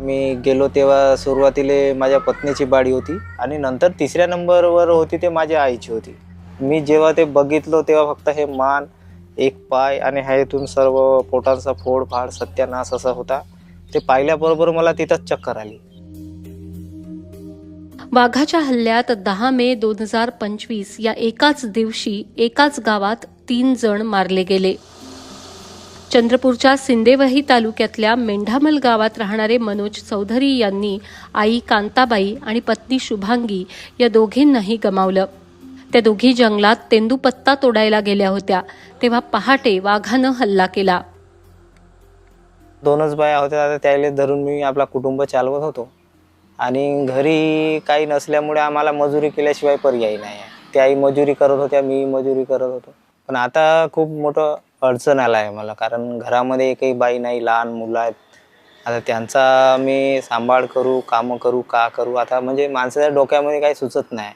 मी गेलो तेव्हा सुरुवातीला माझ्या पत्नीची बाडी होती आणि नंतर तिसऱ्या नंबरवर होती ते माझ्या आईची होती. मी जेव्हा ते बघितलो तेव्हा फक्त हे मान एक पाय आणि ह्यातून सर्व पोटांचा फोडफाड सत्यानाश असा होता. ते पाहिल्याबरोबर मला तिथंच चक्कर आली. वाघाच्या हल्ल्यात दहा मे दोन हजार पंचवीस या एकाच दिवशी एकाच गावात तीन जण मारले गेले. चंद्रपूरच्या सिंदेवही तालुक्यातल्या मेंढामल गावात राहणारे मनोज चौधरी यांनी आई कांताबाई आणि पत्नी शुभांगी या दोघींनाही गमावलं. त्या दोघी जंगलात तेंदूपत्ता तोडायला गेल्या होत्या. तेव्हा पहाटे वाघानं हल्ला केला. दोनच बाया होत्या. आता त्याला धरून मी आपला कुटुंब चालवत होतो. आणि घरी काही नसल्यामुळे आम्हाला मजुरी केल्याशिवाय पर्याय नाही. आहे आई मजुरी करत होत्या मी मजुरी करत होतो. पण आता खूप मोठं अडचण आला आहे मला. कारण घरामध्ये एकही बाई नाही लहान मुलं आहेत. आता त्यांचा मी सांभाळ करू कामं करू का करू आता म्हणजे माणसाच्या डोक्यामध्ये काही सुचत नाही.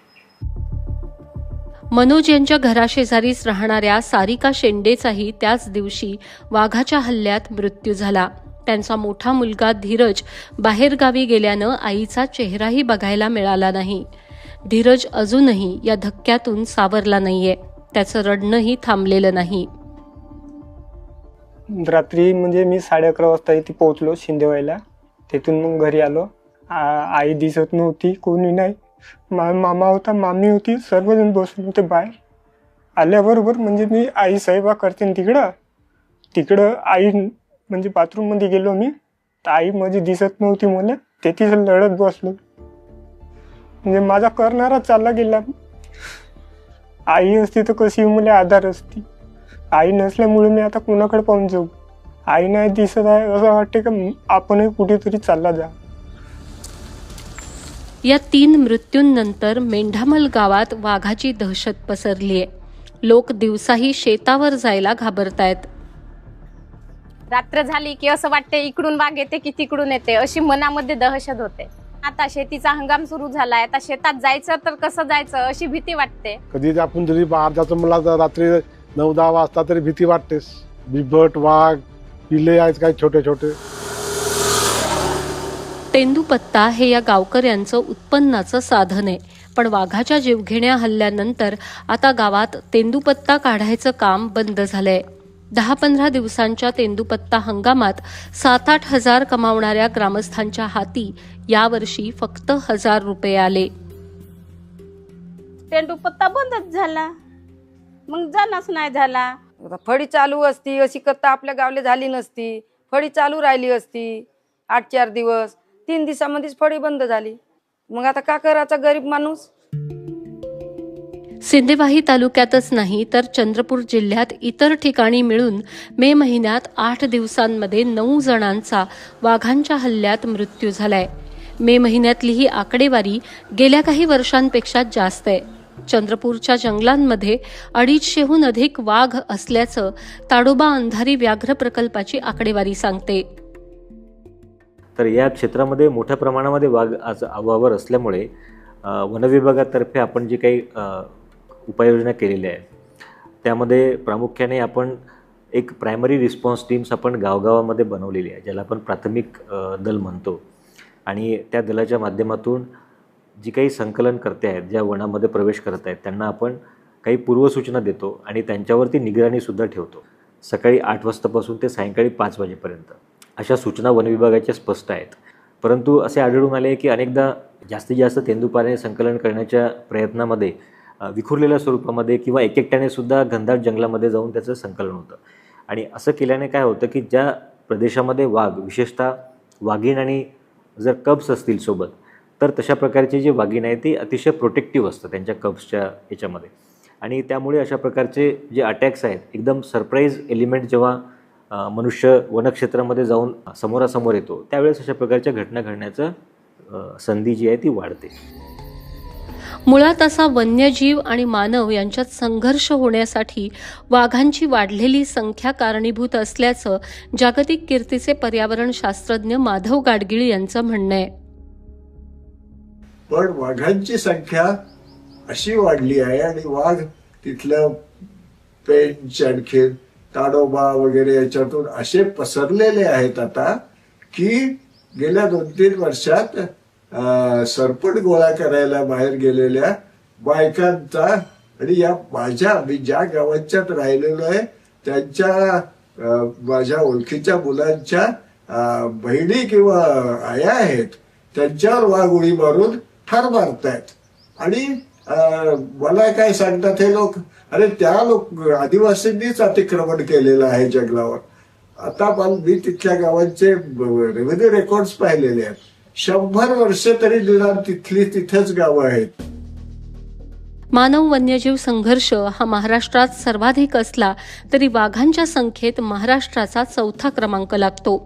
मनोज यांच्या घराशेजारीच राहणाऱ्या सारिका शेंडेचाही त्याच दिवशी वाघाच्या हल्ल्यात मृत्यू झाला. त्यांचा मोठा मुलगा धीरज बाहेरगावी गेल्यानं आईचा चेहराही बघायला मिळाला नाही. धीरज अजूनही या धक्क्यातून सावरला नाहीये. त्याचं रडणंही थांबलेलं नाही. रात्री म्हणजे मी साडे अकरा वाजता इथे पोहोचलो शिंदेवाईला. तिथून मग घरी आलो. आ- आई दिसत नव्हती कोणी नाही. मा मामा होता मामी होती सर्वजण बसून होते बाहेर. आल्याबरोबर म्हणजे मी आई साहेबा करते तिकडं. तिकडं आई म्हणजे बाथरूममध्ये गेलो मी. तर आई माझी दिसत नव्हती मला. तेथीच लढत बसलो. म्हणजे माझा करणारा चालला गेला. आई असती तर कशी मला आधार असती. आई नसल्यामुळे मी आता कुणाकडे पाहून जाऊ? आई नाही दिसत आहे असं वाटते का? आपणही कुठेतरी चालला जा. या तीन मृत्यूंनंतर मेंढामल गावात वाघाची दहशत पसरलीय. लोक दिवसाही शेतावर जायला घाबरतायत. रात्र झाली की असं वाटते इकडून वाघ येते की तिकडून येते. अशी मनामध्ये दहशत होते. आता शेतीचा हंगाम सुरू झालाय. आता शेतात जायचं तर कसं जायचं? अशी भीती वाटते. कधी आपण जरी बाहेर जायचं मला तर रात्री नऊ दहा वाजता तरी भीती वाटतेस बिबट वाघ पिले आहेत काय छोटे छोटे. तेंदूपत्ता हे या गावकऱ्यांचं उत्पन्नाचं साधन आहे. पण वाघाच्या जीवघेण्या हल्ल्यानंतर आता गावात तेंदूपत्ता काढायचं काम बंद झालंय. दहा पंधरा दिवसांच्या तेंदूपत्ता हंगामात सात आठ हजार कमावणाऱ्या ग्रामस्थांच्या हाती यावर्षी फक्त हजार रुपये आले. टेंडू पत्ता बंदच झाला. मग जाणंच नाही झाला. आता फळी चालू असती अशी कत्ता आपल्या गावले झाली नसती. फळी चालू राहिली असती आठ चार दिवस. तीन दिवसामध्येच फळी बंद झाली. मग आता का करायचा गरीब माणूस? सिंदेवाही तालुक्यातच नाही तर चंद्रपूर जिल्ह्यात इतर ठिकाणी मिळून मे महिन्यात आठ दिवसांमध्ये नऊ जणांचा वाघांच्या हल्ल्यात मृत्यू झालाय. मे महिन्यातली ही आकडेवारी गेल्या काही वर्षांपेक्षा जास्त आहे. चंद्रपूरच्या जंगलांमध्ये अडीचशेहून अधिक वाघ असल्याचं ताडोबा अंधारी व्याघ्र प्रकल्पाची आकडेवारी सांगते. तर या क्षेत्रामध्ये मोठ्या प्रमाणामध्ये वाघ आज वावर असल्यामुळे वनविभागातर्फे आपण जी काही उपाययोजना केलेल्या आहेत त्यामध्ये प्रामुख्याने आपण एक प्रायमरी रिस्पॉन्स टीम्स आपण गावगावामध्ये बनवलेली आहे ज्याला आपण प्राथमिक दल म्हणतो. आणि त्या दलाच्या माध्यमातून जी काही संकलनकर्ते आहेत ज्या वनामध्ये प्रवेश करत आहेत त्यांना आपण काही पूर्वसूचना देतो आणि त्यांच्यावरती निगराणीसुद्धा ठेवतो. सकाळी आठ वाजतापासून ते सायंकाळी पाच वाजेपर्यंत. अशा सूचना वनविभागाच्या स्पष्ट आहेत. परंतु असे आढळून आले की अनेकदा जास्तीत जास्त तेंदुपाने संकलन करण्याच्या प्रयत्नामध्ये विखुरलेल्या स्वरूपामध्ये किंवा एकएकट्याने सुद्धा घनदाट जंगलामध्ये जाऊन त्याचं संकलन होतं. आणि असं केल्याने काय होतं की ज्या प्रदेशामध्ये वाघ विशेषतः वाघीण आणि जर कब्स असतील सोबत तर तशा प्रकारची जी वाघीण आहे ती अतिशय प्रोटेक्टिव्ह असतं त्यांच्या कब्सच्या याच्यामध्ये. आणि त्यामुळे अशा प्रकारचे जे अटॅक्स आहेत एकदम सरप्राईज एलिमेंट जेव्हा मनुष्य वनक्षेत्रामध्ये जाऊन समोरासमोर येतो त्यावेळेस अशा प्रकारच्या घटना घडण्याचं संधी जी आहे ती वाढते. मुळात असा वन्यजीव आणि मानव यांच्यात संघर्ष होण्यासाठी वाघांची वाढलेली संख्या कारणीभूत असल्याचं जागतिक कीर्तीचे पर्यावरण शास्त्रज्ञ माधव गाडगीळ यांचं म्हणणं आहे. पण वाघांची संख्या अशी वाढली आहे आणि वाघ तिथलं पेंच आणखी ताडोबा वगैरे याच्यातून असे पसरलेले आहेत आता की गेल्या दोन तीन वर्षात सरपट गोळा करायला बाहेर गेलेल्या बायकांचा आणि या माझ्या मी ज्या गावांच्यात राहिलेलो आहे त्यांच्या माझ्या ओळखीच्या मुलांच्या बहिणी किंवा आया आहेत त्यांच्यावर वाघ उडी मारून ठार मारतायत. आणि मला काय सांगतात हे लोक अरे त्या लोक आदिवासींनीच अतिक्रमण केलेलं आहे जंगलावर. आता पण मी तिथल्या गावांचे रेव्हेन्यू रेकॉर्ड्स पाहिलेले आहेत. शंभर वर्ष तरी निदान तिथली तिथेच गावं आहेत. मानव वन्यजीव संघर्ष हा महाराष्ट्रात सर्वाधिक असला तरी वाघांच्या संख्येत महाराष्ट्राचा चौथा क्रमांक लागतो.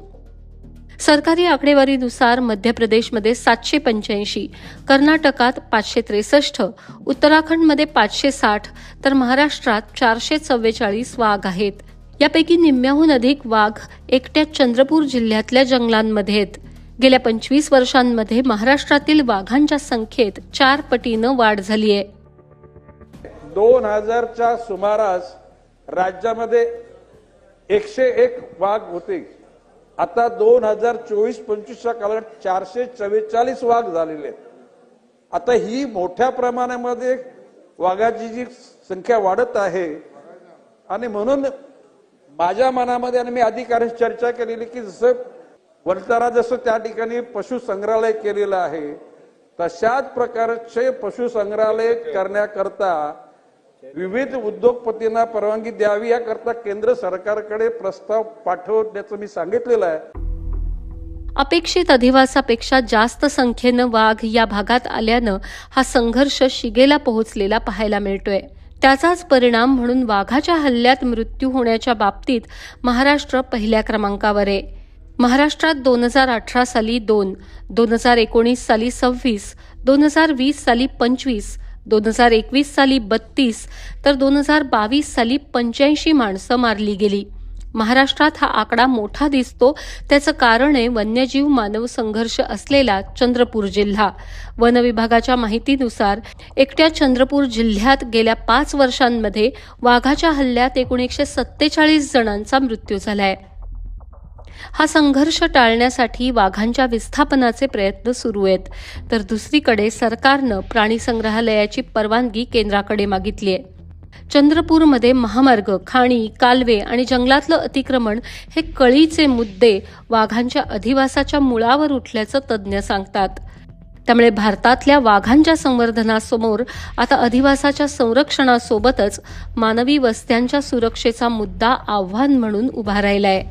सरकारी आकडेवारीनुसार मध्य प्रदेशमध्ये सातशे पंच्याऐंशी कर्नाटकात पाचशे त्रेसष्ट उत्तराखंडमध्ये पाचशे साठ तर महाराष्ट्रात चारशे चव्वेचाळीस वाघ आहेत. यापैकी निम्म्याहून अधिक वाघ एकट्या चंद्रपूर जिल्ह्यातल्या जंगलांमध्ये आहेत. गेल्या पंचवीस वर्षांमध्ये महाराष्ट्रातील वाघांच्या संख्येत चार पटीनं वाढ झाली आहे. दोन हजारच्या सुमारास राज्यामध्ये एकशे एक वाघ होते. आता दोन हजार चोवीस पंचवीसच्या काळात चारशे चव्वेचाळीस वाघ झालेले आहेत. आता ही मोठ्या प्रमाणामध्ये वाघाची जी संख्या वाढत आहे आणि म्हणून माझ्या मनामध्ये आणि मी अधिकाऱ्यांशी चर्चा केलेली की जसं वलतारा जसं त्या ठिकाणी पशुसंग्रहालय केलेलं आहे तशाच प्रकारचे पशुसंग्रहालय करण्याकरता विविध उद्योगपतींना परवानगी द्यावी याकरता केंद्र सरकारकडे प्रस्ताव पाठवण्याचं मी सांगितलेलं आहे. अपेक्षित अधिवासापेक्षा जास्त संख्येनं वाघ या भागात आल्यानं हा संघर्ष शिगेला पोहोचलेला पाहायला मिळतोय. त्याचाच परिणाम म्हणून वाघाच्या हल्ल्यात मृत्यू होण्याच्या बाबतीत महाराष्ट्र पहिल्या क्रमांकावर आहे महाराष्ट्रात दोन हजार अठरा साली दोन दोन हजार एकोणीस साली सव्वीस दोन हजार वीस साली पंचवीस दोन हजार एकवीस साली बत्तीस तर दोन हजार बावीस साली पंच्याऐंशी माणसं मारली गेली. महाराष्ट्रात हा आकडा मोठा दिसतो. त्याचं कारण आहे वन्यजीव मानव संघर्ष असलेला चंद्रपूर जिल्हा. वन विभागाच्या माहितीनुसार एकट्या चंद्रपूर जिल्ह्यात गेल्या पाच वर्षांमध्ये वाघाच्या हल्ल्यात एकूण एकशे सत्तेचाळीस जणांचा मृत्यू झालाय. हा संघर्ष टाळण्यासाठी वाघांच्या विस्थापनाचे प्रयत्न सुरू आहेत. तर दुसरीकडे सरकारनं प्राणी संग्रहालयाची परवानगी केंद्राकडे मागितली आहे चंद्रपूरमध्ये महामार्ग खाणी कालवे आणि जंगलातलं अतिक्रमण हे कळीचे मुद्दे वाघांच्या अधिवासाच्या मुळावर उठल्याचं तज्ज्ञ सांगतात. त्यामुळे भारतातल्या वाघांच्या संवर्धनासमोर आता अधिवासाच्या संरक्षणासोबतच मानवी वस्त्यांच्या सुरक्षेचा मुद्दा आव्हान म्हणून उभा राहिलाय.